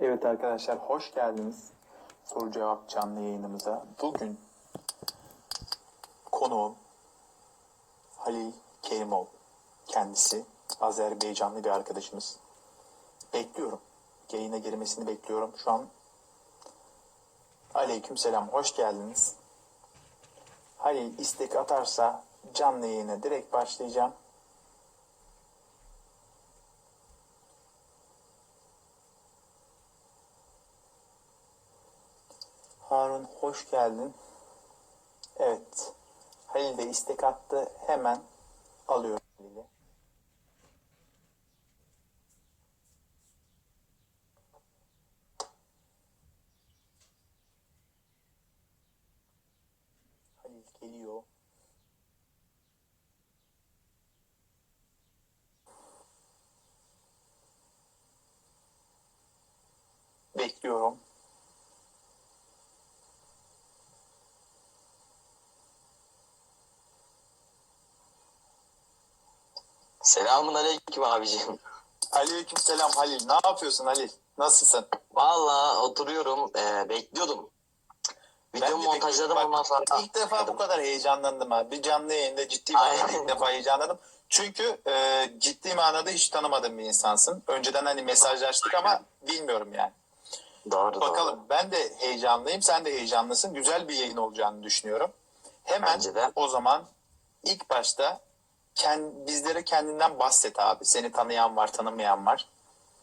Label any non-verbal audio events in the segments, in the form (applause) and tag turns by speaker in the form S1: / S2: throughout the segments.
S1: Evet arkadaşlar hoş geldiniz soru cevap canlı yayınımıza. Bugün konuğum Halil Kerimov. Kendisi Azerbaycanlı bir arkadaşımız. Bekliyorum. Yayına girmesini bekliyorum. Şu an Aleyküm selam. Hoş geldiniz. Halil istek atarsa canlı yayına direkt başlayacağım. Harun hoş geldin. Evet. Halil de istek attı. Hemen alıyorum Halil'i. Halil geliyor. Bekliyorum.
S2: Selamun aleyküm abicim.
S1: Aleyküm selam Halil. Ne yapıyorsun Halil? Nasılsın?
S2: Valla oturuyorum ee, bekliyordum. Video
S1: de
S2: montajladım
S1: bekliyorum.
S2: ondan
S1: Bak,
S2: sonra.
S1: İlk defa bu kadar heyecanlandım ha. Bir canlı yayında ciddi manada ilk defa heyecanlandım. Çünkü e, ciddi manada hiç tanımadığım bir insansın. Önceden hani mesajlaştık ama bilmiyorum yani.
S2: Doğru
S1: Bakalım
S2: doğru.
S1: ben de heyecanlıyım. Sen de heyecanlısın. Güzel bir yayın olacağını düşünüyorum. Hemen
S2: Bence de.
S1: o zaman ilk başta kend, bizlere kendinden bahset abi. Seni tanıyan var, tanımayan var.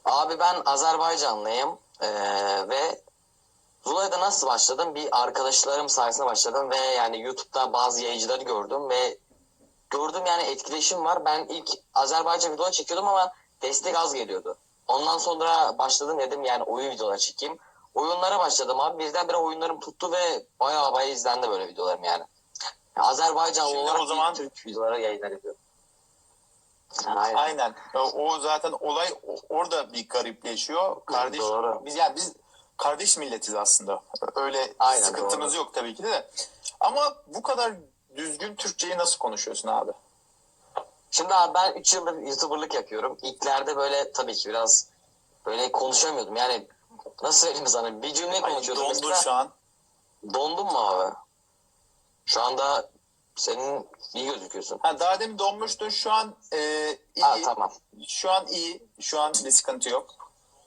S2: Abi ben Azerbaycanlıyım ee, ve Zulay'da nasıl başladım? Bir arkadaşlarım sayesinde başladım ve yani YouTube'da bazı yayıncıları gördüm ve gördüm yani etkileşim var. Ben ilk Azerbaycan video çekiyordum ama destek az geliyordu. Ondan sonra başladım dedim yani oyun videoları çekeyim. Oyunlara başladım abi. Birdenbire oyunlarım tuttu ve bayağı bayağı izlendi böyle videolarım yani. Azerbaycanlı
S1: Şimdi
S2: olarak
S1: o zaman-
S2: Türk videoları yayınlar ediyorum. Aynen.
S1: Aynen. O, o zaten olay orada bir garipleşiyor. Kardeş
S2: Doğru.
S1: biz yani biz kardeş milletiz aslında. Öyle
S2: Aynen,
S1: sıkıntımız
S2: doğru.
S1: yok tabii ki de. Ama bu kadar düzgün Türkçeyi nasıl konuşuyorsun abi?
S2: Şimdi abi ben 3 yıldır YouTuber'lık yapıyorum. İlklerde böyle tabii ki biraz böyle konuşamıyordum. Yani nasıl söyleyeyim sana bir cümle
S1: Ay,
S2: konuşuyordum.
S1: dondun
S2: mesela.
S1: şu an.
S2: Dondun mu abi? Şu anda senin iyi gözüküyorsun.
S1: Ha, daha demin donmuştun şu an e, iyi.
S2: Ha, tamam.
S1: Şu an iyi. Şu an bir sıkıntı yok.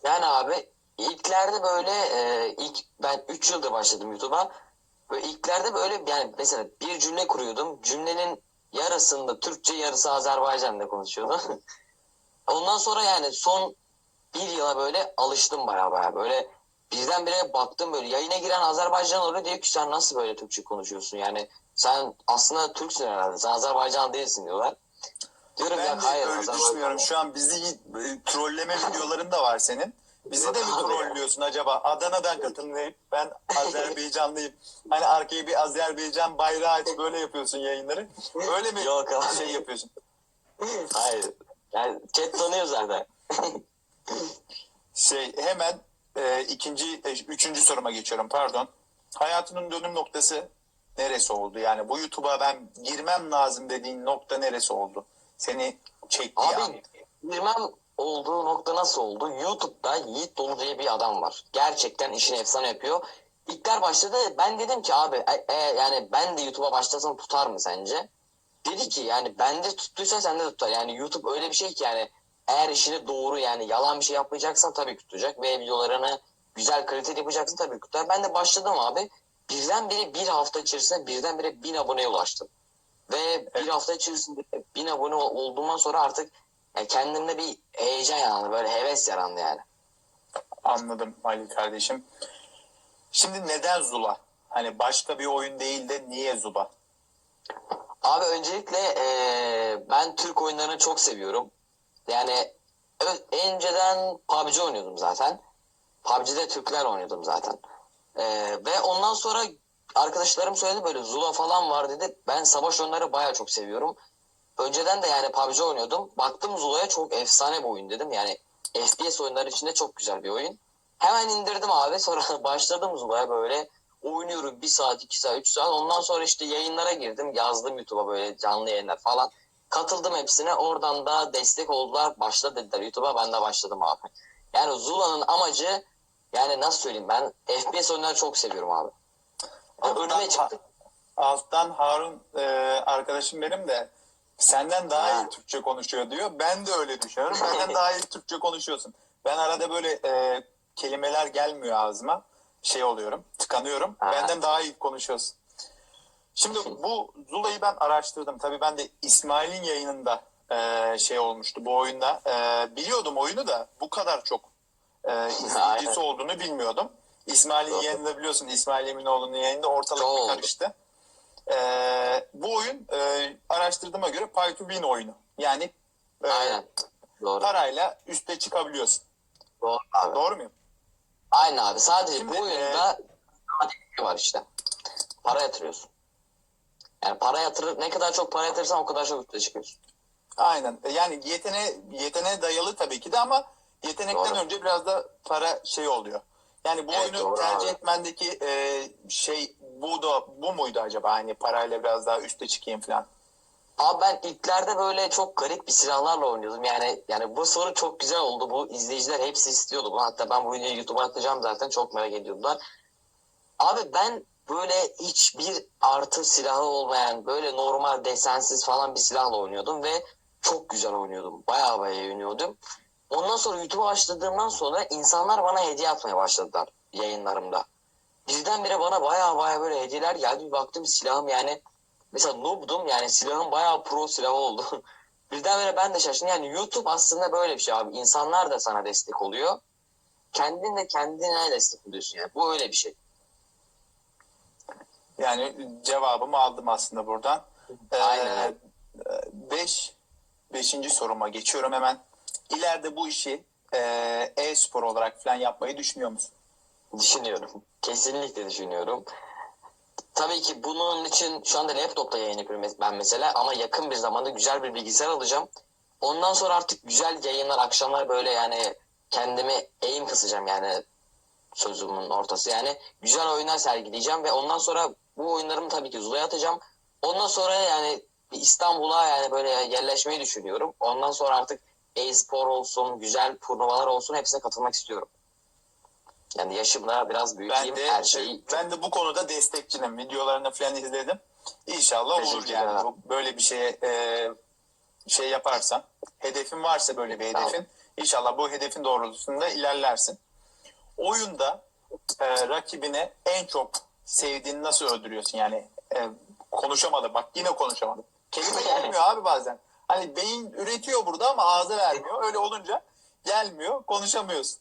S2: Yani abi ilklerde böyle e, ilk ben 3 yıldır başladım YouTube'a. Böyle ilklerde böyle yani mesela bir cümle kuruyordum. Cümlenin yarısında Türkçe yarısı Azerbaycan'da konuşuyordum. (laughs) Ondan sonra yani son bir yıla böyle alıştım baya baya böyle birdenbire baktım böyle yayına giren Azerbaycan oluyor diyor ki sen nasıl böyle Türkçe konuşuyorsun yani sen aslında Türksün herhalde sen Azerbaycan değilsin diyorlar. Diyorum
S1: Ben
S2: ya
S1: de
S2: hayır
S1: öyle
S2: Azerbaycan.
S1: düşünmüyorum. Şu an bizi e, trolleme videoların da var senin. Bizi de mi trollüyorsun acaba? Adana'dan katılmayıp ben Azerbaycanlıyım. Hani arkaya bir Azerbaycan bayrağı aç böyle yapıyorsun yayınları. Öyle mi
S2: Yok abi.
S1: şey yapıyorsun?
S2: Hayır. Yani chat tanıyor zaten.
S1: Şey hemen e, ikinci, e, üçüncü soruma geçiyorum pardon. Hayatının dönüm noktası neresi oldu? Yani bu YouTube'a ben girmem lazım dediğin nokta neresi oldu? Seni çekti
S2: Abi
S1: yani.
S2: girmem olduğu nokta nasıl oldu? YouTube'da Yiğit Dolu diye bir adam var. Gerçekten işini efsane yapıyor. İlkler başladı. Ben dedim ki abi e, e, yani ben de YouTube'a başlasam tutar mı sence? Dedi ki yani bende tuttuysa sende de tutar. Yani YouTube öyle bir şey ki yani eğer işini doğru yani yalan bir şey yapmayacaksan tabii ki tutacak. Ve videolarını güzel kaliteli yapacaksın tabii ki tutar. Ben de başladım abi. Birdenbire bir hafta içerisinde birdenbire bin aboneye ulaştım. Ve bir hafta içerisinde bin abone ol- olduğumdan sonra artık yani kendimde bir heyecan yarandı. Böyle heves yarandı yani.
S1: Anladım Ali kardeşim. Şimdi neden Zula? Hani başka bir oyun değil de niye Zula?
S2: Abi öncelikle eee, ben Türk oyunlarını çok seviyorum. Yani ö- önceden PUBG oynuyordum zaten. PUBG'de Türkler oynuyordum zaten. Eee, ve ondan sonra arkadaşlarım söyledi böyle Zula falan var dedi. Ben savaş oyunları baya çok seviyorum. Önceden de yani PUBG oynuyordum. Baktım Zula'ya çok efsane bir oyun dedim. Yani FPS oyunları içinde çok güzel bir oyun. Hemen indirdim abi. Sonra (laughs) başladım Zula'ya böyle. Oynuyorum bir saat, iki saat, üç saat. Ondan sonra işte yayınlara girdim. Yazdım YouTube'a böyle canlı yayınlar falan. Katıldım hepsine. Oradan da destek oldular. Başla dediler YouTube'a. Ben de başladım abi. Yani Zula'nın amacı yani nasıl söyleyeyim ben FPS oyunları çok seviyorum abi.
S1: Alttan,
S2: önüme çıktı.
S1: alttan Harun e, arkadaşım benim de senden daha
S2: Ha.
S1: iyi Türkçe konuşuyor diyor. Ben de öyle düşünüyorum. Benden daha iyi Türkçe konuşuyorsun. Ben arada böyle e, kelimeler gelmiyor ağzıma. Şey oluyorum, tıkanıyorum.
S2: Ha.
S1: Benden daha iyi konuşuyorsun. Şimdi bu Zula'yı ben araştırdım. Tabii ben de İsmail'in yayınında e, şey olmuştu bu oyunda. E, biliyordum oyunu da bu kadar çok e, izleyicisi olduğunu bilmiyordum. İsmail'in
S2: Doğru.
S1: yayınında biliyorsun İsmail Eminoğlu'nun yayında ortalık
S2: oldu.
S1: karıştı. E, bu oyun e, araştırdığıma göre pay to win oyunu. Yani e,
S2: Aynen. Doğru.
S1: parayla üste çıkabiliyorsun.
S2: Doğru abi.
S1: Doğru muyum?
S2: Aynen abi. Sadece
S1: Şimdi,
S2: bu oyunda bir şey var işte. Para yatırıyorsun. Yani para yatırır ne kadar çok para yatırırsan o kadar çok üstüne çıkıyorsun.
S1: Aynen. Yani yetene yetene dayalı tabii ki de ama yetenekten
S2: Doğru.
S1: önce biraz da para şey oluyor. Yani bu
S2: Evet,
S1: oyunu
S2: doğru
S1: tercih
S2: abi.
S1: etmendeki e, şey bu da bu muydu acaba? Hani parayla biraz daha üste çıkayım falan.
S2: Abi ben ilklerde böyle çok garip bir silahlarla oynuyordum. Yani yani bu soru çok güzel oldu. Bu izleyiciler hepsi istiyordu. Hatta ben bu videoyu YouTube'a atacağım zaten. Çok merak ediyordular. Abi ben böyle hiçbir artı silahı olmayan böyle normal desensiz falan bir silahla oynuyordum ve çok güzel oynuyordum. Baya baya oynuyordum. Ondan sonra YouTube'a başladığımdan sonra insanlar bana hediye atmaya başladılar yayınlarımda. Birdenbire bana baya baya böyle hediyeler geldi. Bir baktım silahım yani mesela noob'dum yani silahım bayağı pro silahı oldu. (laughs) Birdenbire ben de şaşırdım. Yani YouTube aslında böyle bir şey abi. İnsanlar da sana destek oluyor. Kendin de kendine destek oluyorsun yani. Bu öyle bir şey.
S1: Yani cevabımı aldım aslında buradan. Ee,
S2: Aynen.
S1: beş, beşinci soruma geçiyorum hemen. İleride bu işi e, e-spor olarak falan yapmayı düşünüyor musun?
S2: Düşünüyorum. Kesinlikle düşünüyorum. Tabii ki bunun için şu anda laptopta yayın yapıyorum ben mesela ama yakın bir zamanda güzel bir bilgisayar alacağım. Ondan sonra artık güzel yayınlar akşamlar böyle yani kendimi eğim kısacağım yani sözümün ortası. Yani güzel oyunlar sergileyeceğim ve ondan sonra bu oyunlarımı tabii ki Zula'ya atacağım. Ondan sonra yani İstanbul'a yani böyle yerleşmeyi düşünüyorum. Ondan sonra artık e-spor olsun, güzel turnuvalar olsun hepsine katılmak istiyorum. Yani yaşımda biraz
S1: Ben
S2: büyüteyim
S1: de
S2: her şeyi.
S1: ben de bu konuda destekçinim. Videolarını falan izledim. İnşallah olur yani. Bu- Böyle bir şeye e, şey yaparsan, hedefin varsa böyle bir
S2: Tamam.
S1: hedefin, inşallah bu hedefin doğrultusunda ilerlersin. Oyunda e, rakibine en çok sevdiğini nasıl öldürüyorsun? Yani e, konuşamadım. Bak yine konuşamadım. Kelime (laughs) gelmiyor abi bazen. Hani beyin üretiyor burada ama ağza vermiyor. Öyle olunca gelmiyor, konuşamıyorsun.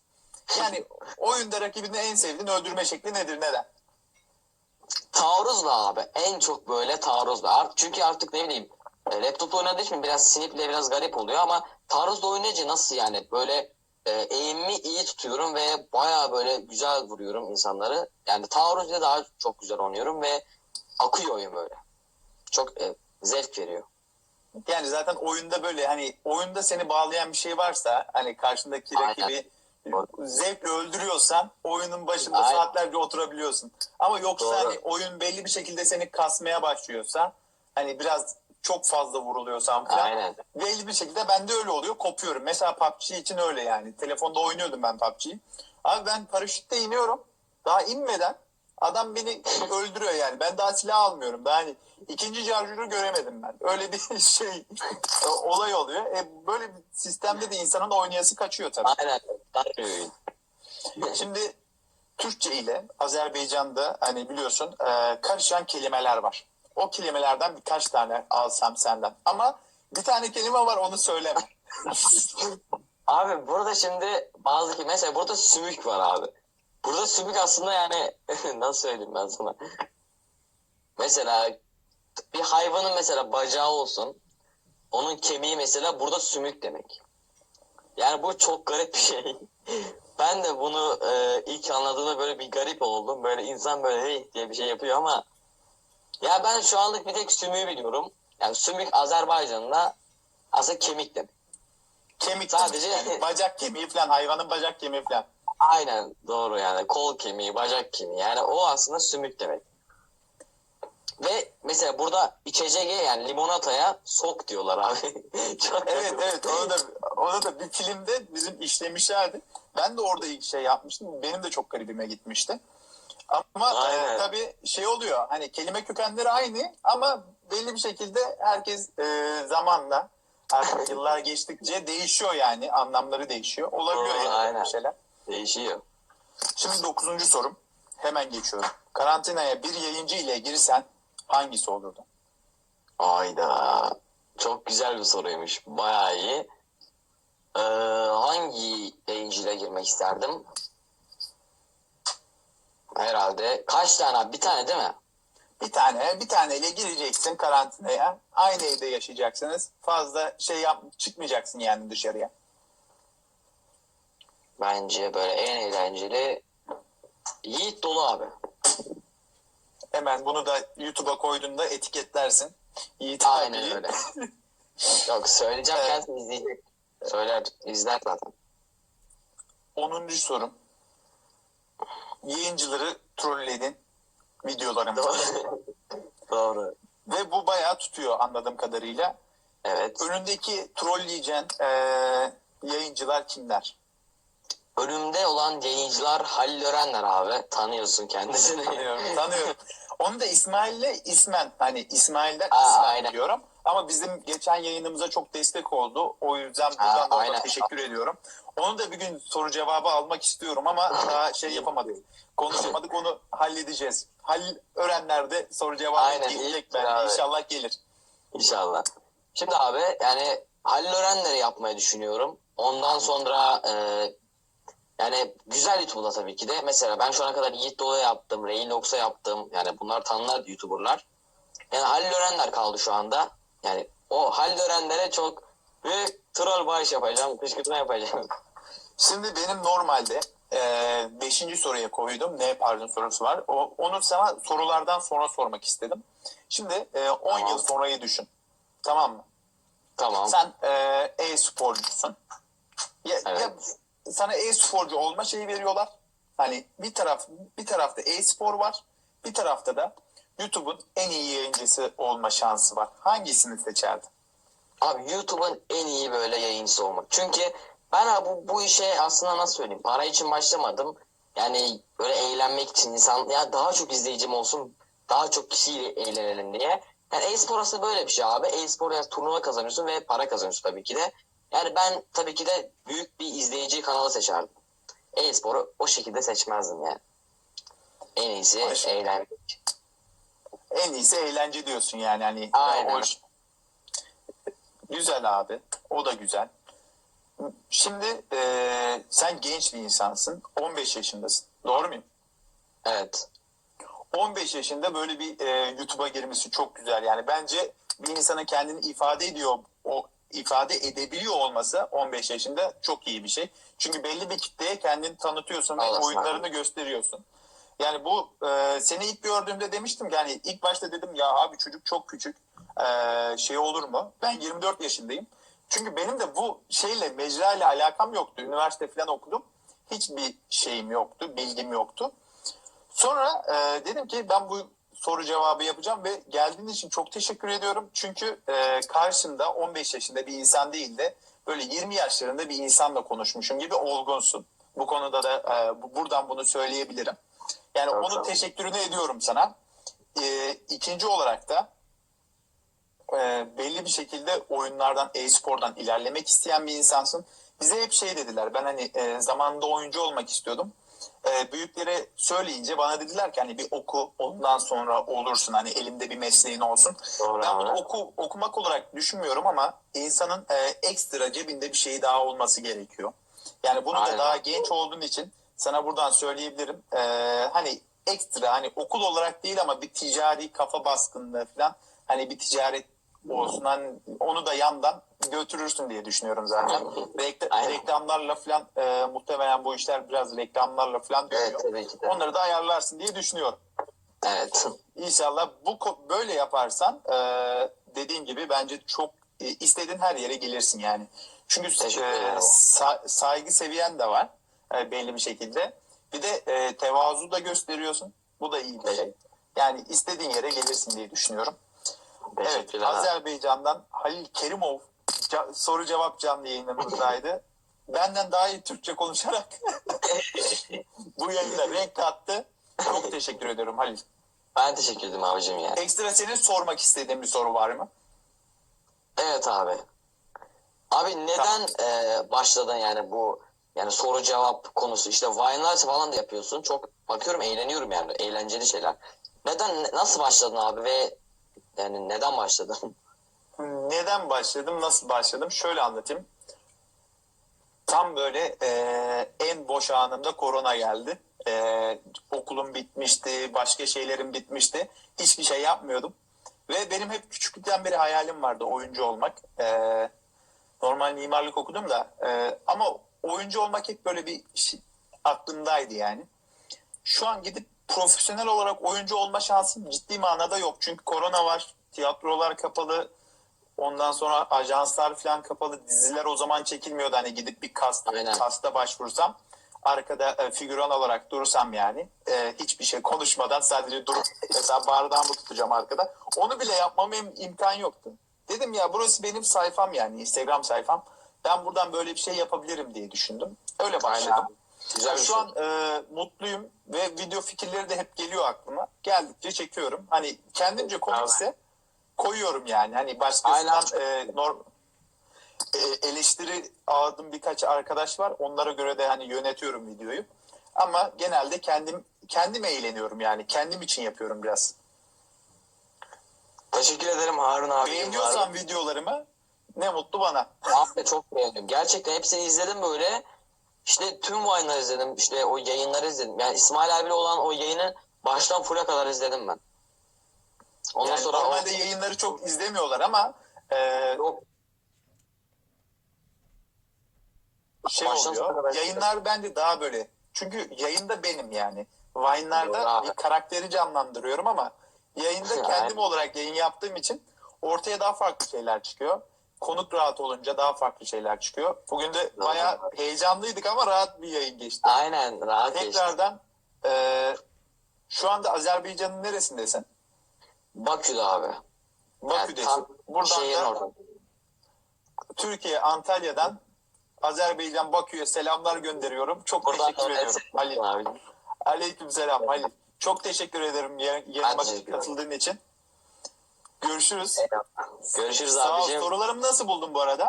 S1: Yani oyunda rakibini en sevdiğin öldürme şekli nedir, neden?
S2: Taarruzla abi. En çok böyle taarruzla. Art- Çünkü artık ne bileyim e, laptopta oynadığı için biraz siniple biraz garip oluyor ama taarruzla oynayınca nasıl yani böyle e, eğimimi iyi tutuyorum ve baya böyle güzel vuruyorum insanları. Yani taarruzla daha çok güzel oynuyorum ve akıyor oyun böyle. Çok e, zevk veriyor.
S1: Yani zaten oyunda böyle hani oyunda seni bağlayan bir şey varsa hani karşındaki
S2: Aynen.
S1: rakibi zevkle öldürüyorsan oyunun başında
S2: Aynen.
S1: saatlerce oturabiliyorsun. Ama yoksa
S2: Doğru.
S1: hani oyun belli bir şekilde seni kasmaya başlıyorsa hani biraz çok fazla vuruluyorsan falan
S2: Aynen.
S1: belli bir şekilde bende öyle oluyor kopuyorum. Mesela PUBG için öyle yani. Telefonda oynuyordum ben PUBG'yi. Abi ben paraşütle iniyorum. Daha inmeden adam beni (laughs) öldürüyor yani. Ben daha silah almıyorum. Daha hani ikinci şarjörü göremedim ben. Öyle bir (laughs) şey olay oluyor. E, böyle bir sistemde de insanın oynayası kaçıyor tabii.
S2: Aynen. (laughs)
S1: Şimdi Türkçe ile Azerbaycan'da hani biliyorsun e, karışan kelimeler var. O kelimelerden birkaç tane alsam senden. Ama bir tane kelime var onu söyleme. (laughs)
S2: Abi burada şimdi bazı ki mesela burada sümük var abi. Burada sümük aslında yani (laughs) nasıl söyleyeyim ben sana. Mesela bir hayvanın mesela bacağı olsun. Onun kemiği mesela burada sümük demek. Yani bu çok garip bir şey. (laughs) Ben de bunu e, ilk anladığımda böyle bir garip oldum. Böyle insan böyle hey diye bir şey yapıyor ama ya ben şu anlık bir tek sümüğü biliyorum. Yani sümük Azerbaycan'da aslında kemik demek.
S1: Kemik
S2: Sadece-
S1: yani (laughs) bacak kemiği falan hayvanın bacak kemiği falan.
S2: Aynen doğru yani kol kemiği, bacak kemiği yani o aslında sümük demek. Ve mesela burada içeceğe yani limonataya sok diyorlar abi. (laughs) Çok
S1: Evet evet onu da onu da bir filmde bizim işlemişlerdi. Ben de orada ilk şey yapmıştım. Benim de çok garibime gitmişti. Ama e, tabii şey oluyor. Hani kelime kökenleri aynı ama belli bir şekilde herkes e, zamanla artık (laughs) yıllar geçtikçe değişiyor yani. Anlamları değişiyor. Olabiliyor
S2: Doğru,
S1: yani
S2: aynen.
S1: böyle şeyler.
S2: Değişiyor.
S1: Şimdi dokuzuncu sorum. Hemen geçiyorum. Karantinaya bir yayıncı ile girsen hangisi olurdu?
S2: Ayda. Çok güzel bir soruymuş. Bayağı iyi. Ee, hangi yayıncıyla girmek isterdim? Herhalde. Kaç tane abi? Bir tane değil mi?
S1: Bir tane, bir taneyle gireceksin karantinaya. Aynı evde yaşayacaksınız. Fazla şey yap, çıkmayacaksın yani dışarıya.
S2: Bence böyle en eğlenceli Yiğit Dolu abi.
S1: Hemen bunu da YouTube'a koyduğunda etiketlersin. Yiğit
S2: Aynen
S1: abiyi.
S2: öyle. (laughs) Yok söyleyeceğim
S1: Evet.
S2: kendisi izleyecek. Söyler, izler zaten.
S1: 10. sorum. Yayıncıları trolledin videolarım. (laughs)
S2: Doğru.
S1: Ve bu bayağı tutuyor anladığım kadarıyla.
S2: Evet.
S1: Önündeki trolleyeceğin eee yayıncılar kimler?
S2: Önümde olan yayıncılar Halil Örenler abi. Tanıyorsun kendisini.
S1: Tanıyorum, tanıyorum. (laughs) Onu da İsmail'le ismen hani İsmail'den
S2: Aa, aynen.
S1: diyorum. Ama bizim geçen yayınımıza çok destek oldu. O yüzden buradan
S2: Aa,
S1: da teşekkür ediyorum. Onu da bir gün soru cevabı almak istiyorum ama daha şey yapamadık. Konuşamadık onu halledeceğiz. Halil Örenler de soru cevabı
S2: Aynen,
S1: gelecek bence.
S2: abi.
S1: İnşallah gelir.
S2: İnşallah. Şimdi abi yani Halil Örenler'i yapmayı düşünüyorum. Ondan sonra e, yani güzel YouTube'da tabii ki de. Mesela ben şu ana kadar Yiğit Dolu'ya yaptım, Reynox'a yaptım. Yani bunlar tanınan YouTuber'lar. Yani Halil Örenler kaldı şu anda. Yani o Halil Örenler'e çok büyük troll bağış yapacağım, kışkırtma yapacağım.
S1: Şimdi benim normalde 5. soruya koydum. Ne pardon sorusu var. O, onu sana sorulardan sonra sormak istedim. Şimdi 10
S2: Tamam.
S1: yıl sonrayı düşün. Tamam mı?
S2: tamam.
S1: Sen e, e-sporcusun. Ya,
S2: Evet.
S1: ya sana e-sporcu olma şeyi veriyorlar. Hani bir taraf bir tarafta e-spor var. Bir tarafta da YouTube'un en iyi yayıncısı olma şansı var. Hangisini seçerdin?
S2: Abi YouTube'un en iyi böyle yayıncısı olmak. Çünkü ben abi bu, bu işe aslında nasıl söyleyeyim para için başlamadım. Yani böyle eğlenmek için insan ya daha çok izleyicim olsun daha çok kişiyle eğlenelim diye. Yani e-spor aslında böyle bir şey abi. E-spor yani turnuva kazanıyorsun ve para kazanıyorsun tabii ki de. Yani ben tabii ki de büyük bir izleyici kanalı seçerdim. E-sporu o şekilde seçmezdim yani. En iyisi
S1: Maşallah.
S2: eğlenmek.
S1: En iyisi eğlence diyorsun yani. Hani
S2: Aynen.
S1: o- Güzel abi. O da güzel. Şimdi e, sen genç bir insansın. 15 yaşındasın. Doğru muyum?
S2: Evet.
S1: 15 yaşında böyle bir e, YouTube'a girmesi çok güzel. Yani bence bir insanın kendini ifade ediyor, o ifade edebiliyor olması 15 yaşında çok iyi bir şey. Çünkü belli bir kitleye kendini tanıtıyorsun ve oyunlarını gösteriyorsun. Yani bu e, seni ilk gördüğümde demiştim ki hani ilk başta dedim ya abi çocuk çok küçük e, şey olur mu? Ben 24 yaşındayım. Çünkü benim de bu şeyle mecra ile alakam yoktu. Üniversite falan okudum. Hiçbir şeyim yoktu, bilgim yoktu. Sonra e, dedim ki ben bu soru cevabı yapacağım ve geldiğiniz için çok teşekkür ediyorum. Çünkü e, karşımda 15 yaşında bir insan değil de böyle 20 yaşlarında bir insanla konuşmuşum gibi olgunsun. Bu konuda da e, bu- buradan bunu söyleyebilirim. Yani
S2: sağ
S1: onun
S2: ol.
S1: teşekkürünü ediyorum sana. E, ikinci olarak da e, belli bir şekilde oyunlardan, e-spordan ilerlemek isteyen bir insansın. Bize hep şey dediler. Ben hani e, zamanında oyuncu olmak istiyordum. E, büyüklere söyleyince bana dediler ki hani bir oku ondan sonra olursun hani elinde bir mesleğin olsun.
S2: Doğru
S1: Ben bunu oku, okumak olarak düşünmüyorum ama insanın e, ekstra cebinde bir şey daha olması gerekiyor. Yani bunu
S2: Aynen.
S1: da daha genç olduğun için sana buradan söyleyebilirim. E, hani ekstra hani okul olarak değil ama bir ticari kafa baskınlığı falan hani bir ticaret olsun hani onu da yandan götürürsün diye düşünüyorum zaten. Rekla-
S2: Aynen.
S1: reklamlarla falan e, muhtemelen bu işler biraz reklamlarla falan dönüyor.
S2: Evet de.
S1: Onları da ayarlarsın diye düşünüyorum.
S2: Evet.
S1: İnşallah bu böyle yaparsan e, dediğim gibi bence çok e, istediğin her yere gelirsin yani. Çünkü e, sa- saygı seviyen de var e, belli bir şekilde. Bir de e, tevazu da gösteriyorsun. Bu da iyi bir şey. Yani istediğin yere gelirsin diye düşünüyorum. Evet. Azerbaycan'dan Halil Kerimov soru cevap canlı yayınımızdaydı. (laughs) benden daha iyi Türkçe konuşarak (laughs) bu yayına renk kattı. Çok teşekkür ediyorum Halil.
S2: Ben teşekkür ederim abicim ya.
S1: Ekstra senin sormak istediğin bir soru var mı?
S2: Evet abi. Abi neden e, başladın yani bu yani soru cevap konusu işte Vine'lar falan da yapıyorsun. Çok bakıyorum eğleniyorum yani eğlenceli şeyler. Neden nasıl başladın abi ve yani neden başladın? (laughs)
S1: Neden başladım, nasıl başladım? Şöyle anlatayım. Tam böyle e, en boş anımda korona geldi. E, okulum bitmişti, başka şeylerim bitmişti. Hiçbir şey yapmıyordum. Ve benim hep küçüklükten beri hayalim vardı oyuncu olmak. E, normal mimarlık okudum da e, ama oyuncu olmak hep böyle bir şey, aklımdaydı yani. Şu an gidip profesyonel olarak oyuncu olma şansım ciddi manada yok. Çünkü korona var, tiyatrolar kapalı, Ondan sonra ajanslar falan kapalı. Diziler o zaman çekilmiyordu. Hani gidip bir kast,
S2: Aynen.
S1: kasta başvursam arkada e, figüran olarak durursam yani e, hiçbir şey konuşmadan sadece durup mesela bardağımı tutacağım arkada. Onu bile yapmama im- imkan yoktu. Dedim ya burası benim sayfam yani Instagram sayfam. Ben buradan böyle bir şey yapabilirim diye düşündüm. Öyle başladım.
S2: Aynen. Güzel
S1: Şu
S2: şey.
S1: an e, mutluyum ve video fikirleri de hep geliyor aklıma. Geldikçe çekiyorum. Hani kendimce komikse koyuyorum yani. Hani başkasından e, norm, e, eleştiri aldığım birkaç arkadaş var. Onlara göre de hani yönetiyorum videoyu. Ama genelde kendim kendim eğleniyorum yani. Kendim için yapıyorum biraz.
S2: Teşekkür ederim Harun abi.
S1: Beğeniyorsan videolarımı ne mutlu bana.
S2: Abi çok beğendim. Gerçekten hepsini izledim böyle. İşte tüm Vine'ları izledim. İşte o yayınları izledim. Yani İsmail abiyle olan o yayını baştan full'a kadar izledim ben. Ondan
S1: Yani
S2: sonra
S1: normalde yayınları çok izlemiyorlar ama e,
S2: Yok.
S1: şey
S2: Baştan
S1: oluyor. Yayınlar bence daha böyle. Çünkü yayında benim yani. Vine'larda bir karakteri canlandırıyorum ama yayında (laughs) kendim olarak yayın yaptığım için ortaya daha farklı şeyler çıkıyor. Konuk rahat olunca daha farklı şeyler çıkıyor. Bugün de bayağı heyecanlıydık ama rahat bir yayın geçti.
S2: Aynen rahat geçti.
S1: Tekrardan e, şu anda Azerbaycan'ın neresindesin?
S2: Bakü'de abi.
S1: Bakü'desin.
S2: tam
S1: Buradan da
S2: orada.
S1: Türkiye, Antalya'dan Azerbaycan, Bakü'ye selamlar gönderiyorum. Çok
S2: Buradan
S1: teşekkür ediyorum. Halil.
S2: abi.
S1: Aleyküm selam Halil. Çok teşekkür ederim
S2: ederim.
S1: katıldığın için. Görüşürüz.
S2: Görüşürüz
S1: Sağ ol.
S2: abicim.
S1: Sorularımı nasıl buldun bu arada?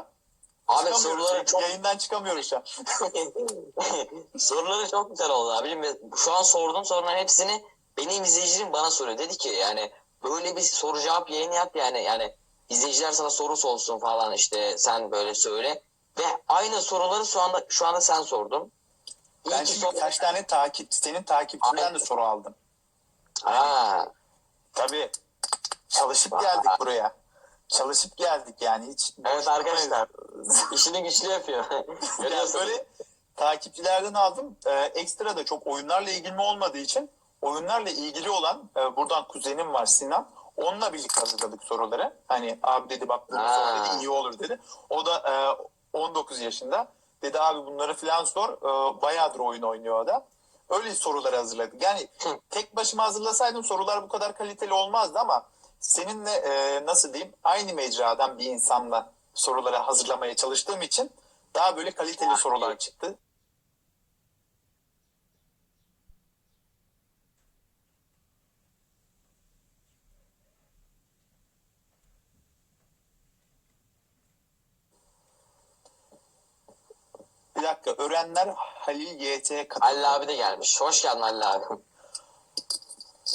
S2: Abi
S1: Çıkamıyoruz.
S2: soruları çok
S1: Yayından çıkamıyoruz şu an. (laughs)
S2: soruları çok güzel oldu abicim. Ve Şu an sorduğum soruların hepsini benim izleyicilerim bana soruyor. Dedi ki yani böyle bir soru cevap yayını yap yani yani izleyiciler sana soru sorsun falan işte sen böyle söyle. Ve aynı soruları şu anda şu anda sen sordun. İyi
S1: Ben
S2: ki
S1: şimdi
S2: sor-
S1: kaç tane takip, senin takipçinden de soru aldım.
S2: Ha,
S1: Tabii. Çalışıp (laughs) geldik buraya. Çalışıp geldik yani. Hiç
S2: evet arkadaşlar. (laughs) işini güçlü yapıyor.
S1: Yani (laughs) böyle takipçilerden aldım. Ee, ekstra da çok oyunlarla ilgili olmadığı için oyunlarla ilgili olan e, buradan kuzenim var Sinan. Onunla birlikte hazırladık soruları. Hani abi dedi bak bunu sor dedi iyi olur dedi. O da e, 19 yaşında. Dedi abi bunları filan sor. E, bayağıdır oyun oynuyor o da. Öyle soruları hazırladık. Yani tek başıma hazırlasaydım sorular bu kadar kaliteli olmazdı ama seninle e, nasıl diyeyim aynı mecradan bir insanla soruları hazırlamaya çalıştığım için daha böyle kaliteli sorular çıktı. Bir dakika öğrenler Halil YT'ye katıldı.
S2: Halil abi de gelmiş. Hoş geldin Halil abi.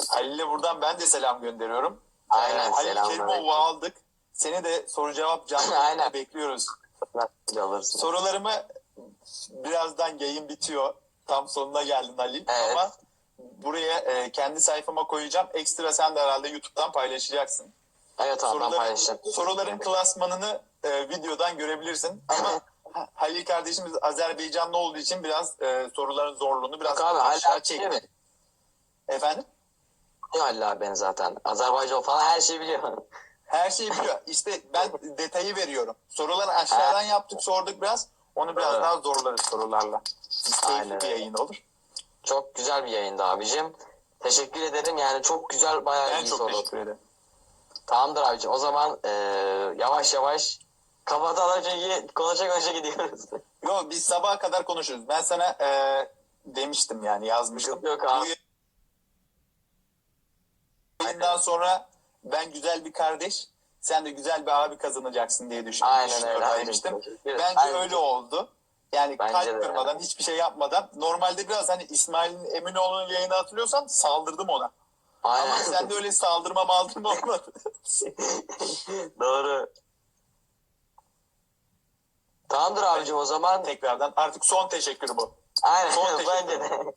S1: Halil'e buradan ben de selam gönderiyorum.
S2: Aynen,
S1: Halil. Kerimov'u aldık. Seni de soru cevap (laughs) canlı
S2: Aynen.
S1: bekliyoruz.
S2: alırsın.
S1: Sorularımı birazdan yayın bitiyor. Tam sonuna geldin Halil.
S2: Evet.
S1: Ama buraya e, kendi sayfama koyacağım. Ekstra sen de herhalde YouTube'dan paylaşacaksın.
S2: Evet abi ben
S1: Soruların,
S2: paylaşacağım.
S1: soruların klasmanını e, videodan görebilirsin. Ama (laughs) Ha- Halil kardeşimiz Azerbaycanlı olduğu için biraz e, soruların zorluğunu biraz
S2: Yok abi
S1: aşağı çekti. Efendim?
S2: Biliyor Halil abi ben zaten. Azerbaycan falan her şeyi biliyor. (laughs)
S1: Her şeyi biliyor. İşte ben detayı veriyorum. Soruları aşağıdan yaptık sorduk biraz. Onu biraz
S2: Evet.
S1: daha zorlarız sorularla. Keyifli bir yayın olur.
S2: Çok güzel bir yayındı abicim. Teşekkür ederim. Yani çok güzel bayağı
S1: Ben
S2: iyi
S1: çok
S2: soru.
S1: teşekkür ederim.
S2: Tamamdır abicim. O zaman eee, yavaş yavaş kapatalım çünkü konuşa konuşa gidiyoruz.
S1: Yo biz sabaha kadar konuşuruz. Ben sana e, demiştim yani yazmıştım.
S2: Yok, yok abi.
S1: Bu yayından sonra ben güzel bir kardeş, sen de güzel bir abi kazanacaksın diye düşünüyorum.
S2: Aynen öyle.
S1: düşünüyorum
S2: Aynen.
S1: demiştim.
S2: Evet,
S1: Bence
S2: aynen.
S1: öyle oldu. Yani
S2: Bence
S1: kalp
S2: de.
S1: kırmadan, hiçbir şey yapmadan. Normalde biraz hani İsmail'in Eminoğlu'nun yayını hatırlıyorsan saldırdım ona.
S2: Aynen.
S1: Ama sende öyle saldırma maldırma olmadı. (laughs)
S2: Doğru. Tamamdır abicim o zaman.
S1: Tekrardan artık son teşekkür bu.
S2: Aynen
S1: Son (laughs) teşekkür. (laughs)
S2: bence de.